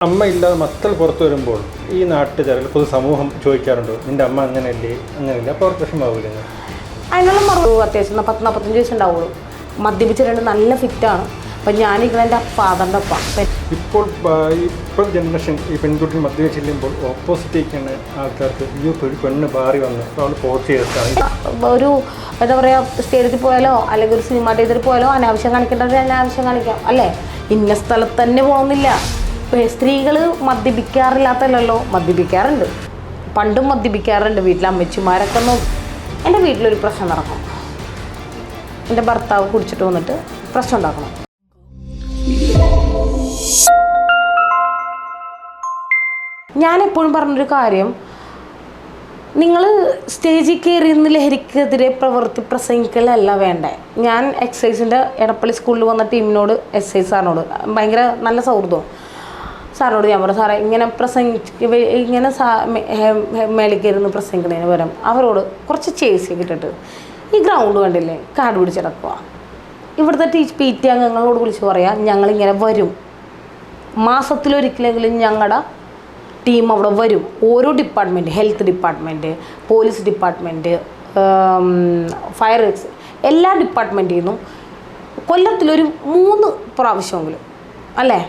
അമ്മ ഇല്ലാതെ മക്കൾ പുറത്തു വരുമ്പോൾ ഈ നാട്ടുകാരിൽ പൊതുസമൂഹം ചോദിക്കാറുണ്ട് നിന്റെ അമ്മ അങ്ങനെയല്ലേ? അങ്ങനെയല്ലേ? അപ്പോൾ അവർക്ക് വിഷമാവില്ല അതിനുള്ള മറു അത്യാവശ്യം പത്ത് നാൽപ്പത്തഞ്ച് വയസ്സ് ഉണ്ടാവുള്ളൂ. മദ്യപിച്ചിട്ടുണ്ട് നല്ല ഫിറ്റാണ്. അപ്പം ഞാനിങ്ങനെ എന്റെ ഫാദറിന്റെ അപ്പ അപ്പ ഇപ്പോൾ ഇപ്പോൾ ജനറേഷൻ ഈ പെൺകുട്ടി മദ്യം ചെല്ലുമ്പോൾ ഓപ്പോസിറ്റേക്കാണ് ആൾക്കാർക്ക് ഈ ഒരു പെണ്ണ് ബാറി വന്ന് അപ്പോൾ അവൾ പോസ്റ്റ് ചെയ്തിട്ടാണ് ഒരു എന്താ പറയുക സ്റ്റേജിൽ പോയാലോ അല്ലെങ്കിൽ ഒരു സിനിമ തിയേറ്ററിൽ പോയാലോ അനാവശ്യം കാണിക്കേണ്ടത് അനാവശ്യം കാണിക്കാം അല്ലേ? ഇന്ന സ്ഥലത്ത് തന്നെ പോകുന്നില്ല. സ്ത്രീകൾ മദ്യപിക്കാറില്ലാത്തല്ലോ മദ്യപിക്കാറുണ്ട്. പണ്ടും മദ്യപിക്കാറുണ്ട്. വീട്ടിലെ അമ്മച്ചിമാരൊക്കെ ഒന്ന് എന്റെ വീട്ടിലൊരു പ്രശ്നം നടക്കും. എന്റെ ഭർത്താവ് കുടിച്ചിട്ട് വന്നിട്ട് പ്രശ്നം ഉണ്ടാക്കണം. ഞാൻ എപ്പോഴും പറഞ്ഞൊരു കാര്യം. നിങ്ങൾ സ്റ്റേജിൽ കയറി നിന്ന് ലഹരിക്കെതിരെ പ്രവൃത്തി പ്രസംഗിക്കലല്ല വേണ്ടേ? ഞാൻ എക്സൈസിന്റെ എടപ്പള്ളി സ്കൂളിൽ വന്ന ടീമിനോട് എസ് ഐ സാറിനോട് ഭയങ്കര നല്ല സൗഹൃദം സാറിനോട് ഞാൻ പറഞ്ഞു സാറേ ഇങ്ങനെ പ്രസംഗിച്ച് ഇങ്ങനെ സാ മേ- ഹെ- ഹെ- മേളിൽ കയറി നിന്ന് പ്രസംഗിക്കുന്നതിന് പകരം അവരോട് കുറച്ച് ചേസിയൊക്കെ ഇട്ടിട്ട് ഈ ഗ്രൗണ്ട് കണ്ടില്ലേ കാട് പിടിച്ചിടക്കുക ഇവിടുത്തെ ടീച്ച് പി ടി അംഗങ്ങളോട് വിളിച്ച് പറയാം ഞങ്ങളിങ്ങനെ വരും. മാസത്തിലൊരിക്കലെങ്കിലും ഞങ്ങളുടെ ടീം അവിടെ വരും. ഓരോ department health department police department fire എല്ലാ ഡിപ്പാർട്ട്മെന്റിൽ നിന്നും കൊല്ലത്തിലൊരു മൂന്ന് പ്രാവശ്യമെങ്കിലും അല്ലേ?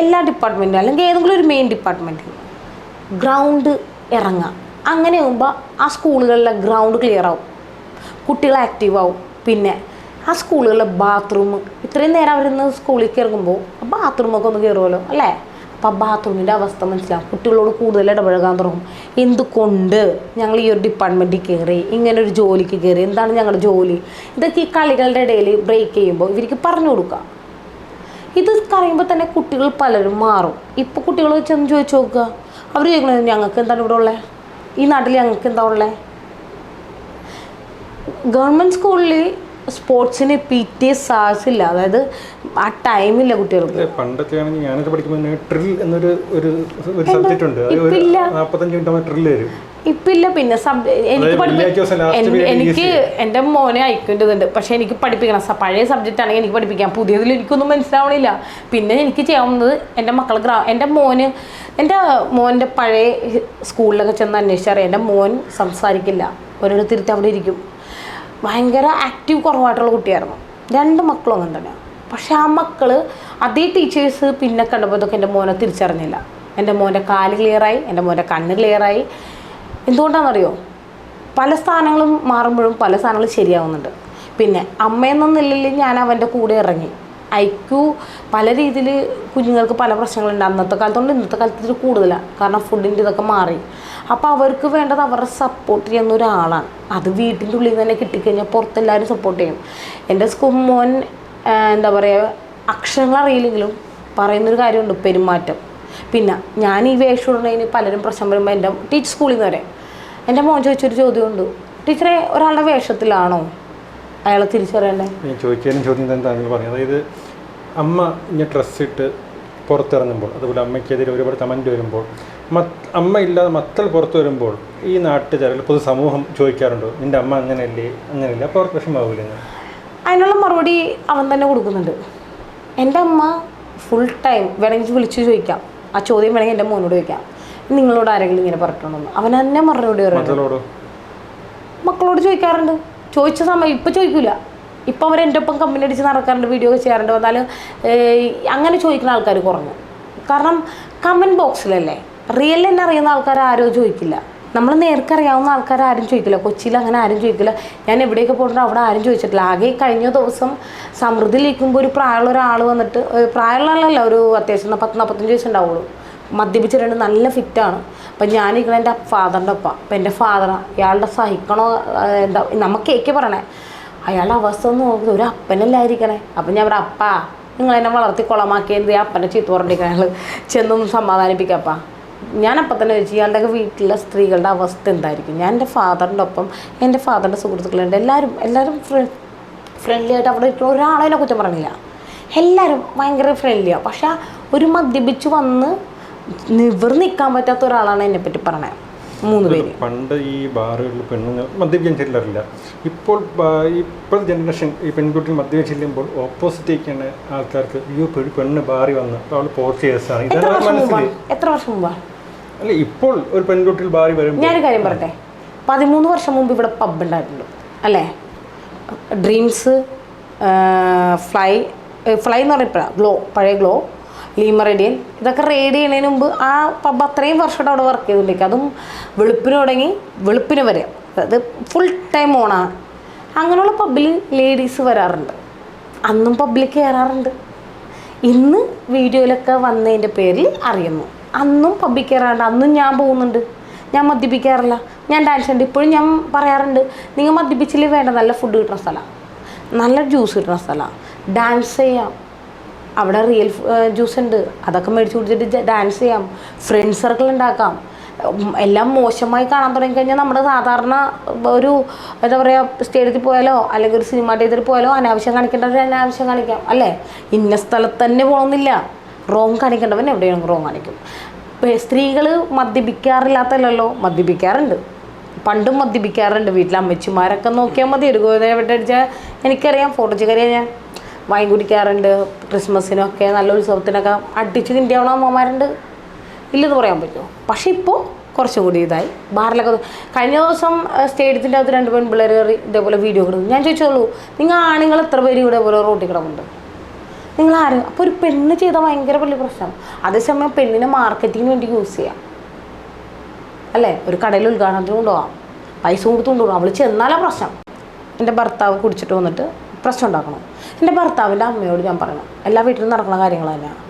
എല്ലാ ഡിപ്പാർട്ട്മെന്റും അല്ലെങ്കിൽ ഏതെങ്കിലും ഒരു മെയിൻ ഡിപ്പാർട്ട്മെന്റിൽ ഗ്രൗണ്ട് ഇറങ്ങുക. അങ്ങനെ ആകുമ്പോൾ ആ സ്കൂളുകളിലെ ഗ്രൗണ്ട് ക്ലിയർ ആവും. കുട്ടികൾ ആക്റ്റീവ് ആവും. പിന്നെ ആ സ്കൂളുകളിലെ ബാത്റൂം ഇത്രയും നേരം അവരിന്ന് സ്കൂളിലേക്ക് ഇറങ്ങുമ്പോൾ ബാത്റൂമൊക്കെ ഒന്ന് കയറുമല്ലോ അല്ലേ? അപ്പോൾ ആ ബാത്റൂമിന്റെ അവസ്ഥ മനസ്സിലാവും. കുട്ടികളോട് കൂടുതൽ ഇടപഴകാൻ തുടങ്ങും. എന്തുകൊണ്ട് ഞങ്ങൾ ഈ ഒരു ഡിപ്പാർട്ട്മെന്റിൽ കയറി? ഇങ്ങനെ ഒരു ജോലിക്ക് കയറി? എന്താണ് ഞങ്ങളുടെ ജോലി? ഇതൊക്കെ ഈ കളികളുടെ ഇടയിൽ ബ്രേക്ക് ചെയ്യുമ്പോൾ ഇവർക്ക് പറഞ്ഞു കൊടുക്കുക. ഇത് പറയുമ്പോൾ തന്നെ കുട്ടികൾ പലരും മാറും. ഇപ്പോൾ കുട്ടികൾ ചെന്ന് ചോദിച്ചു നോക്കുക. അവർ ചോദിക്കണത് ഞങ്ങൾക്ക് എന്താണ് ഇവിടെ ഉള്ളത് ഈ നാട്ടിൽ ഞങ്ങൾക്ക് എന്താ ഉള്ളത് ഗവൺമെന്റ് സ്കൂളിൽ സ്പോർട്സിന് പി ടി എ സാഴ്സ് ഇല്ല അതായത് ആ ടൈമില്ല കുട്ടികൾക്ക്. പണ്ടൊക്കെ ആണെങ്കിൽ ഞാനൊക്കെ പഠിക്കുമ്പോൾ ട്രിൽ എന്നൊരു ഒരു സബ്ജക്റ്റ് ഉണ്ട്. നാൽപ്പത്തഞ്ച് മിനിറ്റ് ട്രിൽ വരും. ഇപ്പില്ല പിന്നെ സബ് എനിക്ക് പഠിപ്പി- എനിക്ക്. എന്റെ മോനെ അയക്കേണ്ടതുണ്ട്. പക്ഷെ എനിക്ക് പഠിപ്പിക്കണം. പഴയ സബ്ജക്റ്റ് ആണെങ്കിൽ എനിക്ക് പഠിപ്പിക്കാം. പുതിയതിൽ എനിക്കൊന്നും മനസ്സിലാവണില്ല. പിന്നെ എനിക്ക് ചെയ്യാവുന്നത് എന്റെ മക്കൾ ഗ്രാ എന്റെ മോന് എന്റെ മോന്റെ പഴയ സ്കൂളിലൊക്കെ ചെന്ന് അന്വേഷിച്ചറിയാം. എന്റെ മോൻ സംസാരിക്കില്ല. ഒരിടത്തിരുത്തി അവിടെ ഇരിക്കും. ഭയങ്കര ആക്റ്റീവ് കുറവായിട്ടുള്ള കുട്ടിയായിരുന്നു. രണ്ട് മക്കളും അങ്ങനെ തന്നെയാണ് പക്ഷേ ആ മക്കൾ അതേ ടീച്ചേഴ്സ് പിന്നെ കണ്ടപ്പോഴതൊക്കെ എന്റെ മോനെ തിരിച്ചറിഞ്ഞില്ല. എന്റെ മോന്റെ കാൽ ക്ലിയറായി എന്റെ മോന്റെ കണ്ണ് ക്ലിയറായി എന്തുകൊണ്ടാണെന്നറിയോ? പല സ്ഥാനങ്ങളും മാറുമ്പോഴും പല സ്ഥാനങ്ങളും ശരിയാവുന്നുണ്ട്. പിന്നെ അമ്മയെന്ന നിലയിൽ ഞാൻ അവന്റെ കൂടെ ഇറങ്ങി. ഐക്യു പല രീതിയിൽ കുഞ്ഞുങ്ങൾക്ക് പല പ്രശ്നങ്ങളുണ്ട്. അന്നത്തെ കാലത്തുകൊണ്ട് ഇന്നത്തെ കാലത്ത് ഇതിൽ കൂടുതലാണ് കാരണം ഫുഡിന്റെ ഇതൊക്കെ മാറി. അപ്പോൾ അവർക്ക് വേണ്ടത് അവരുടെ സപ്പോർട്ട് ചെയ്യുന്ന ഒരാളാണ്. അത് വീട്ടിന്റെ ഉള്ളിൽ നിന്ന് തന്നെ കിട്ടിക്കഴിഞ്ഞാൽ പുറത്തെല്ലാവരും സപ്പോർട്ട് ചെയ്യും. എന്റെ മോൻ എന്താ പറയുക അക്ഷരങ്ങൾ അറിയില്ലെങ്കിലും പറയുന്നൊരു കാര്യമുണ്ട് പെരുമാറ്റം. പിന്നെ ഞാൻ ഈ വേഷം ഇടുന്നതിന് പലരും പ്രശ്നം വരുമ്പോൾ എന്റെ ടീച്ചർ സ്കൂളിൽ നിന്ന് വരെ എന്റെ മോൻ ചോദിച്ചൊരു ചോദ്യമുണ്ട്. ടീച്ചറെ ഒരാളുടെ വേഷത്തിലാണോ അയാളെ തിരിച്ചറിയണ്ടേ? ചോദിക്കാനും ചോദ്യം എന്താണെന്ന് പറഞ്ഞു അതായത് അമ്മ ഇങ്ങനെ ഡ്രസ്സ് ഇട്ട് പുറത്തിറങ്ങുമ്പോൾ അതുപോലെ അമ്മയ്ക്കെതിരെ ഒരുപാട് കമന്റ് വരുമ്പോൾ അമ്മ ഇല്ലാതെ മക്കൾ പുറത്തു വരുമ്പോൾ ഈ നാട്ടുകാരിൽ പൊതുസമൂഹം ചോദിക്കാറുണ്ട്? നിന്റെ അമ്മ അങ്ങനെയല്ലേ? അങ്ങനെയല്ലേ? അപ്പോൾ അവർക്ക് വിഷമാവില്ല അതിനുള്ള മറുപടി അവൻ തന്നെ കൊടുക്കുന്നുണ്ട്. എന്റെ അമ്മ ഫുൾ ടൈം വേണമെങ്കിൽ വിളിച്ചു ചോദിക്കാം. ആ ചോദ്യം വേണമെങ്കിൽ എന്റെ മോനോട് ചോദിക്കാം. നിങ്ങളോട് ആരെങ്കിലും ഇങ്ങനെ പറഞ്ഞിട്ടുണ്ടോ അവൻ തന്നെ മറുപടി പറയുന്നത്. മക്കളോട്? ചോദിക്കാറുണ്ട്. ചോദിച്ച സമയം ഇപ്പം ചോദിക്കില്ല ഇപ്പം അവർ എന്റെ ഒപ്പം കമ്പനി അടിച്ച് നടക്കാറുണ്ട് വീഡിയോ ഒക്കെ ചെയ്യാറുണ്ട്. എന്നാൽ അങ്ങനെ ചോദിക്കുന്ന ആൾക്കാർ കുറഞ്ഞു. കാരണം കമന്റ് ബോക്സിലല്ലേ റിയൽ തന്നെ അറിയുന്ന ആൾക്കാർ ആരോ ചോദിക്കില്ല. നമ്മൾ നേർക്കറിയാവുന്ന ആൾക്കാർ ആരും ചോദിക്കില്ല. കൊച്ചിയിൽ അങ്ങനെ ആരും ചോദിക്കില്ല. ഞാൻ എവിടെയൊക്കെ പോയിട്ടുണ്ട് അവിടെ ആരും ചോദിച്ചിട്ടില്ല. ആകെ കഴിഞ്ഞ ദിവസം സമൃദ്ധിയിലിരിക്കുമ്പോൾ ഒരു പ്രായമുള്ള ഒരാൾ വന്നിട്ട് പ്രായമുള്ള ഒരു അത്യാവശ്യം പത്ത് നാൽപ്പത്തഞ്ച് വയസ്സ് ഉണ്ടാവുള്ളൂ മദ്യപിച്ചിട്ടുണ്ട് നല്ല ഫിറ്റാണ് അപ്പം ഞാനിരിക്കണ എന്റെ ഫാദറിന്റെ ഒപ്പം. അപ്പം എന്റെ ഫാദറാണ് ഇയാളുടെ സഹിക്കണോ എന്താ നമുക്ക് കേക്ക് പറയണേ. അയാളുടെ അവസ്ഥ ഒന്ന് നോക്കുന്നത് ഒരു അപ്പനല്ലായിരിക്കണേ അപ്പം ഞാൻ ഇവിടെ അപ്പാ നിങ്ങൾ എന്നെ വളർത്തി കുളമാക്കിയത് അപ്പനെ ചീത്ത പറഞ്ഞിരിക്കണേ. അയാൾ ചെന്നൊന്ന് സമാധാനിപ്പിക്കപ്പാ അപ്പം തന്നെ ചോദിച്ചു ഇയാളുടെ വീട്ടിലെ സ്ത്രീകളുടെ അവസ്ഥ എന്തായിരിക്കും? ഞാൻ എന്റെ ഫാദറിന്റെ ഒപ്പം എന്റെ ഫാദറിന്റെ സുഹൃത്തുക്കളുണ്ട് എല്ലാവരും എല്ലാവരും ഫ്രണ്ട്ലി ആയിട്ട് അവിടെ ഇട്ടുള്ള ഒരാളെ കുറ്റം പറഞ്ഞില്ല. എല്ലാവരും ഭയങ്കര ഫ്രണ്ട്ലിയാണ് പക്ഷെ ഒരു മദ്യപിച്ച് വന്ന് നിവർ നിൽക്കാൻ പറ്റാത്ത ഒരാളാണ് എന്നെപ്പറ്റി പറഞ്ഞത് മൂന്ന് പേര്. പണ്ട് ഈ ബാറുകളിൽ പെണ്ണുങ്ങൾ മദ്യപിക്കാൻ ചെല്ലാറില്ല. ഇപ്പോൾ ഇപ്പോൾ ജനറേഷൻ ഈ പെൺകുട്ടികൾ മദ്യപിക്കാൻ ചെല്ലുമ്പോൾ ഓപ്പോസിറ്റേക്കാണ് ആൾക്കാർക്ക് അയ്യോ പെണ്ണ് ബാറി വന്ന് അവൾ പോർച്ചുഗേസാണ് എത്ര വർഷം മുമ്പാ അല്ല ഇപ്പോൾ ഒരു പെൺകുട്ടിയിൽ ഭാര്യ വരും ഞാനൊരു കാര്യം പറട്ടെ പതിമൂന്ന് വർഷം മുമ്പ് ഇവിടെ പബ് ഉണ്ടായിട്ടുണ്ട് അല്ലേ? ഡ്രീംസ് ഫ്ലൈ ഫ്ലൈ എന്ന് പറഞ്ഞപ്പോഴാണ് ഗ്ലോ പഴയ ഗ്ലോ ലീമറേഡിയൻ ഇതൊക്കെ റെയ്ഡ് ചെയ്യുന്നതിന് മുമ്പ് ആ പബ് അത്രയും വർഷമായിട്ട് അവിടെ വർക്ക് ചെയ്തുകൊണ്ടിരിക്കുക. അതും വെളുപ്പിന് തുടങ്ങി വെളുപ്പിന് വരെ. അതായത് ഫുൾ ടൈം ഓണാണ് അങ്ങനെയുള്ള പബ്ബിൽ ലേഡീസ് വരാറുണ്ട്. അന്നും പബ്ലിക് കയറാറുണ്ട് ഇന്ന് വീഡിയോയിലൊക്കെ വന്നതിന്റെ പേരിൽ അറിയുന്നു. അന്നും പബ്ബിൽ കയറാറുണ്ട് അന്നും ഞാൻ പോകുന്നുണ്ട്. ഞാൻ മദ്യപിക്കാറില്ല. ഞാൻ ഡാൻസ് ഉണ്ട്. ഇപ്പോഴും ഞാൻ പറയാറുണ്ട് നിങ്ങൾ മദ്യപിച്ചില്ലേ? വേണ്ട. നല്ല ഫുഡ് കിട്ടുന്ന സ്ഥലമാണ് നല്ല ജ്യൂസ് കിട്ടുന്ന സ്ഥലമാണ് ഡാൻസ് ചെയ്യാം. അവിടെ റിയൽ ജ്യൂസ് ഉണ്ട്. അതൊക്കെ മേടിച്ച് കുടിച്ചിട്ട് ഡാൻസ് ചെയ്യാം. ഫ്രണ്ട് സർക്കിൾ ഉണ്ടാക്കാം. എല്ലാം മോശമായി കാണാൻ തുടങ്ങിക്കഴിഞ്ഞാൽ നമ്മുടെ സാധാരണ ഒരു എന്താ പറയുക സ്റ്റേഡിയത്തിൽ പോയാലോ അല്ലെങ്കിൽ ഒരു സിനിമ തിയേറ്ററിൽ പോയാലോ അനാവശ്യം കാണിക്കേണ്ടവർ അനാവശ്യം കാണിക്കാം. അല്ലേ? ഇന്ന സ്ഥലത്ത് തന്നെ പോകണമെന്നില്ല റോങ് കാണിക്കേണ്ടവൻ എവിടെയാണ് റോങ് കാണിക്കും? സ്ത്രീകൾ മദ്യപിക്കാറില്ലാത്തല്ലോ മദ്യപിക്കാറുണ്ട്. പണ്ടും മദ്യപിക്കാറുണ്ട്. വീട്ടിലെ അമ്മച്ചിമാരൊക്കെ നോക്കിയാൽ മതി. ഒരു അടിച്ചാൽ എനിക്കറിയാം. ഫോട്ടോ ചിക്കറിയാം ഞാൻ. വൈൻ കുടിക്കാറുണ്ട്. ക്രിസ്മസിനൊക്കെ നല്ല ഉത്സവത്തിനൊക്കെ അടിച്ച് കിണ്ടിയാവണ അമ്മമാരുണ്ട്. ഇല്ലെന്ന് പറയാൻ പറ്റുമോ? പക്ഷെ ഇപ്പോൾ കുറച്ചും കൂടി ഇതായി. ബാറിലൊക്കെ കഴിഞ്ഞ ദിവസം സ്റ്റേഡിയത്തിന്റെ അകത്ത് രണ്ട് പെൺപിള്ളേർ ഇതേപോലെ വീഡിയോ കിടന്നു ഞാൻ ചോദിച്ചോളൂ നിങ്ങൾ ആണുങ്ങൾ എത്ര പേര് ഇതേപോലെ റോട്ടിൽ കിടക്കുന്നുണ്ട് നിങ്ങൾ ആരും അപ്പോൾ ഒരു പെണ്ണ് ചെയ്ത ഭയങ്കര വലിയ പ്രശ്നം. അതേസമയം പെണ്ണിനെ മാർക്കറ്റിങ്ങിന് വേണ്ടി യൂസ് ചെയ്യാം. അല്ലേ? ഒരു കടയിൽ ഉദ്ഘാടനത്തിന് കൊണ്ടുപോകാം പൈസ കൊടുത്ത് കൊണ്ടുപോകാം അവൾ ചെന്നാലാ പ്രശ്നം. എന്റെ ഭർത്താവ് കുടിച്ചിട്ട് വന്നിട്ട് പ്രശ്നം ഉണ്ടാക്കണം. എന്റെ ഭർത്താവിന്റെ അമ്മയോട് ഞാൻ പറയണം. എല്ലാ വീട്ടിലും നടക്കുന്ന കാര്യങ്ങൾ തന്നെയാണ്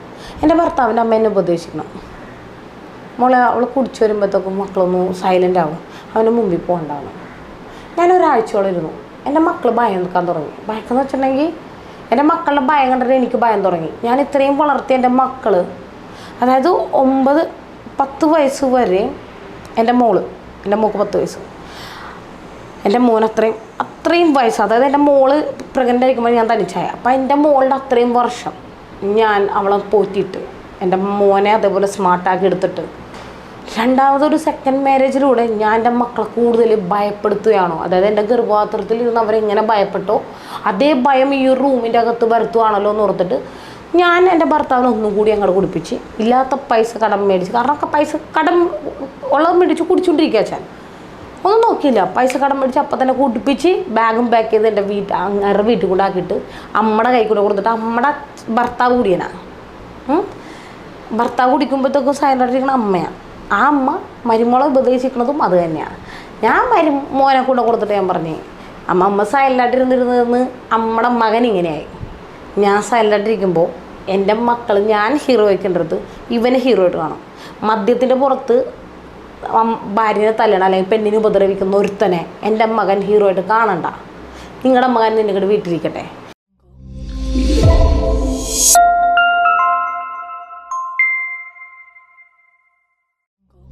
എന്റെ ഭർത്താവിന്റെ അമ്മ എന്നെ ഉപദേശിക്കണം. മോളെ അവൾ കുടിച്ചു വരുമ്പോഴത്തേക്കും മക്കളൊന്ന് സൈലന്റ് ആവും. അവന്റെ മുമ്പിൽ പോകണ്ടാവണം ഞാൻ ഒരാഴ്ചയോളം ഇരുന്നു. എന്റെ മക്കൾ ഭയം നിൽക്കാൻ തുടങ്ങി. ഭയക്കെന്ന് വെച്ചിട്ടുണ്ടെങ്കിൽ എന്റെ മക്കളുടെ ഭയം കണ്ടിട്ട് എനിക്ക് ഭയം തുടങ്ങി. ഞാൻ ഇത്രയും വളർത്തിയ എന്റെ മക്കൾ അതായത് ഒമ്പത് പത്ത് വയസ്സ് വരെ എന്റെ മോൾ എന്റെ മോക്ക് പത്ത് വയസ്സ്. എന്റെ മോൻ അത്രയും അത്രയും വയസ്സ് അതായത് എന്റെ മോൾ പ്രഗ്നന്റ് ആയിരിക്കുമ്പോൾ ഞാൻ തനിച്ചായ. അപ്പം എന്റെ മോളുടെ അത്രയും വർഷം ഞാൻ അവളെ പോറ്റിയിട്ട് എന്റെ മോനെ അതേപോലെ സ്മാർട്ടാക്കി എടുത്തിട്ട് രണ്ടാമതൊരു സെക്കൻഡ് മാരേജിലൂടെ ഞാൻ എന്റെ മക്കളെ കൂടുതൽ ഭയപ്പെടുത്തുകയാണോ? അതായത് എന്റെ ഗർഭപാത്രത്തിൽ ഇരുന്ന് അവരെങ്ങനെ ഭയപ്പെട്ടോ? അതേ ഭയം ഈ ഒരു റൂമിന്റെ അകത്ത് വരുത്തുവാണല്ലോ എന്ന് ഓർത്തിട്ട് ഞാൻ എന്റെ ഭർത്താവിനെ ഒന്നും കൂടി അങ്ങോട്ട് കുടിപ്പിച്ച് ഇല്ലാത്ത പൈസ കടം മേടിച്ച് കാരണം പൈസ കടം ഉള്ളത് മേടിച്ച് കുടിച്ചുകൊണ്ടിരിക്കുക അച്ഛൻ ഒന്നും നോക്കിയില്ല. പൈസ കടം മേടിച്ച് അപ്പം തന്നെ കുടിപ്പിച്ച് ബാഗും പാക്ക് ചെയ്ത് എന്റെ വീട്ട് അങ്ങനെ വീട്ടിൽ കൂടെ ആക്കിയിട്ട് അമ്മയുടെ കൈ കൂടെ കൊടുത്തിട്ട് അമ്മയുടെ ഭർത്താവ് കൂടിയനാണ്. ഭർത്താവ് കുടിക്കുമ്പോഴത്തേക്കും സൈലന്റിരിക്കണ അമ്മയാണ് ആ അമ്മ മരുമോളെ ഉപദേശിക്കുന്നതും അത് തന്നെയാണ്. ഞാൻ മരു മോനെ കൂടെ കൊടുത്തിട്ട് ഞാൻ പറഞ്ഞേ അമ്മ അമ്മ സൈലന്റായിട്ടിരുന്നിരുന്നതെന്ന് അമ്മയുടെ മകൻ ഇങ്ങനെയായി. ഞാൻ സൈലന്റായിട്ടിരിക്കുമ്പോൾ എന്റെ മക്കൾ ഞാൻ ഹീറോ വയ്ക്കേണ്ടത് ഇവനെ ഹീറോ ആയിട്ട് കാണും. മദ്യത്തിന്റെ പുറത്ത് ഭാര്യനെ തല്ലണം അല്ലെങ്കിൽ പെണ്ണിനെ ഉപദ്രവിക്കുന്ന ഒരുത്തനെ എന്റെ മകൻ ഹീറോ ആയിട്ട് കാണണ്ട. നിങ്ങളുടെ മകൻ നിങ്ങളുടെ വീട്ടിലിരിക്കട്ടെ.